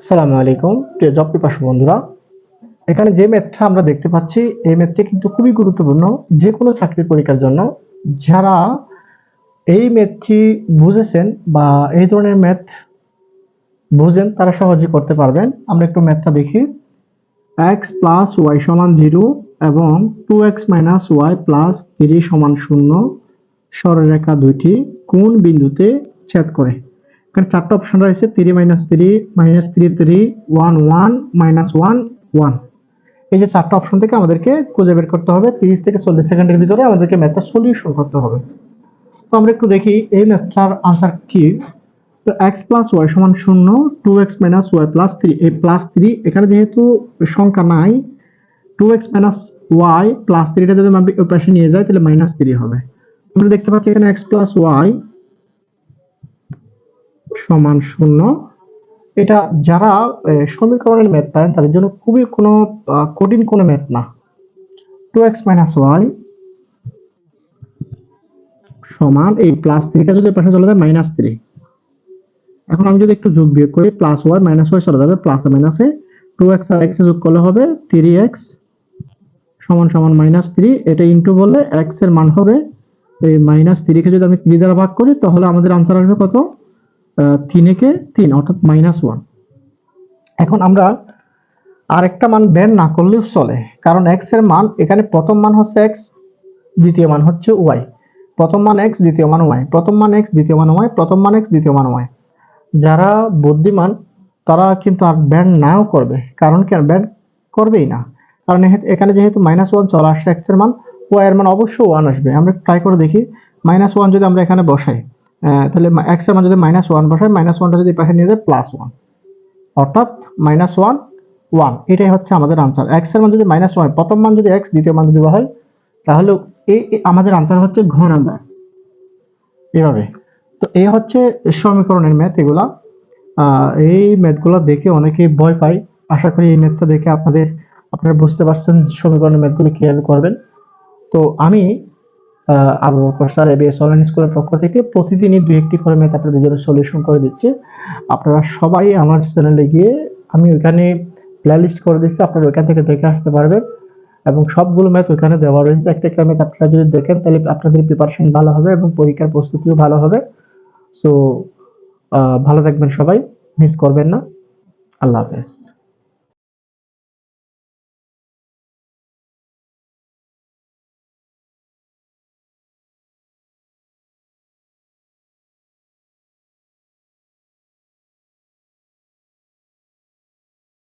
আসসালামু আলাইকুম, প্রিয় জব পিপাসু বন্ধুরা। এখানে যে ম্যাথটা আমরা দেখতে পাচ্ছি, এই ম্যাথটি কিন্তু খুবই গুরুত্বপূর্ণ যে কোনো চাকরির পরীক্ষার জন্য। যারা এই ম্যাথটি বুঝেছেন বা এই ধরনের ম্যাথ বুঝেন, তারা সহজে করতে পারবেন। আমরা একটু ম্যাথটা দেখি। এক্স প্লাস ওয়াই সমান জিরো এবং two x minus y plus three সমান শূন্য। সরলরেখা দুইটি, কোন বিন্দুতে ছেদ করে? এখানে চারটা অপশন রয়েছে three minus three minus three three one one minus one one এই যে চারটা অপশন থেকে আমাদেরকে খুঁজে বের করতে হবে, তিরিশ থেকে চল্লিশ সেকেন্ডের ভিতরে আমাদেরকে ম্যাথটা সলিউশন করতে হবে। তো আমরা একটু দেখি, এই ম্যাথটার আনসার কি? তো এক্স প্লাস ওয়াই সমান শূন্য two x minus y plus three এই প্লাস থ্রি এখানে যেহেতু সংখ্যা নাই two x minus y plus থ্রিটা যদি আমি ওই পাশে নিয়ে যাই, তাহলে মাইনাস থ্রি হবে। আমরা দেখতে পাচ্ছি এখানে এক্স প্লাস ওয়াই সমান শূন্য। এটা যারা সমীকরণের ম্যাথ পারেন তাদের জন্য খুবই কোনো কঠিন কোনো ম্যাথ না। টু এক্স মাইনাস ওয়াই সমান এই প্লাস থ্রিটা যদি পাশে চলে যায় মাইনাস থ্রি এখন আমি যদি একটু যোগ বিয়োগ করি প্লাস ওয়াই মাইনাস ওয়াই চলে যাবে প্লাস মাইনাসে টু এক্স আর এক্স যোগ করলে হবে থ্রি এক্স সমান সমান মাইনাস থ্রি এটা ইন্টু বললে এক্সের মান হবে, এই মাইনাস থ্রিকে যদি আমি থ্রি দ্বারা ভাগ করি, তাহলে আমাদের আনসার আসবে কত? আহ, তিনেকে তিন অর্থাৎ মাইনাস ওয়ান এখন আমরা আরেকটা মান বের না করলেও চলে কারণ এক্সের মান এখানে প্রথম মান হচ্ছে এক্স দ্বিতীয় মান হচ্ছে ওয়াই প্রথম মান এক্স দ্বিতীয় মান ওয়াই প্রথম মান এক্স দ্বিতীয় মান ওয়াই প্রথম মান এক্স দ্বিতীয় মান ওয়াই যারা বুদ্ধিমান তারা কিন্তু আর ব্যান নাও করবে কারণ কেন ব্যান করবেই না। কারণ এখানে যেহেতু মাইনাস ওয়ান চলে আসছে এক্সের মান ওয়াই এর মান অবশ্যই ওয়ান আসবে। আমরা ট্রাই করে দেখি। মাইনাস ওয়ান যদি আমরা এখানে বসাই তাহলে এক্সের মান যদি মাইনাস ওয়ান বসাই মাইনাস ওয়ানটা যদি পাশে নিয়ে যায় প্লাস ওয়ান অর্থাৎ মাইনাস ওয়ান ওয়ান এটাই হচ্ছে আমাদের আনসার এক্সের মান যদি মাইনাস ওয়ান প্রথম মান যদি এক্স দ্বিতীয় মান যদি হয়, তাহলে এই আমাদের আনসার হচ্ছে ঘ নাম্বার এভাবে। তো এই হচ্ছে সমীকরণের ম্যাথ এগুলা। এই ম্যাথগুলো দেখে অনেকেই ভয় পায়। আশা করি এই ম্যাথটা দেখে আপনাদের, আপনারা বুঝতে পারছেন সমীকরণের ম্যাথগুলো কীভাবে করবেন। তো আমি আবু স্কুলের পক্ষ থেকে প্রতিদিনই দুই একটি ম্যাথ আপনাদের জন্য সলিউশন করে দিচ্ছি। আপনারা সবাই আমার চ্যানেলে গিয়ে আমি ওইখানে প্লেলিস্ট করে দিচ্ছি, আপনারা ওইখান থেকে দেখে আসতে পারবেন এবং সবগুলো ম্যাথ ওইখানে দেওয়া রয়েছে। একটা একটা ম্যাথ আপনারা যদি দেখেন, তাহলে আপনাদের প্রিপারেশন ভালো হবে এবং পরীক্ষার প্রস্তুতিও ভালো হবে। সো ভালো থাকবেন সবাই মিস করবেন না। আল্লাহ হাফেজ।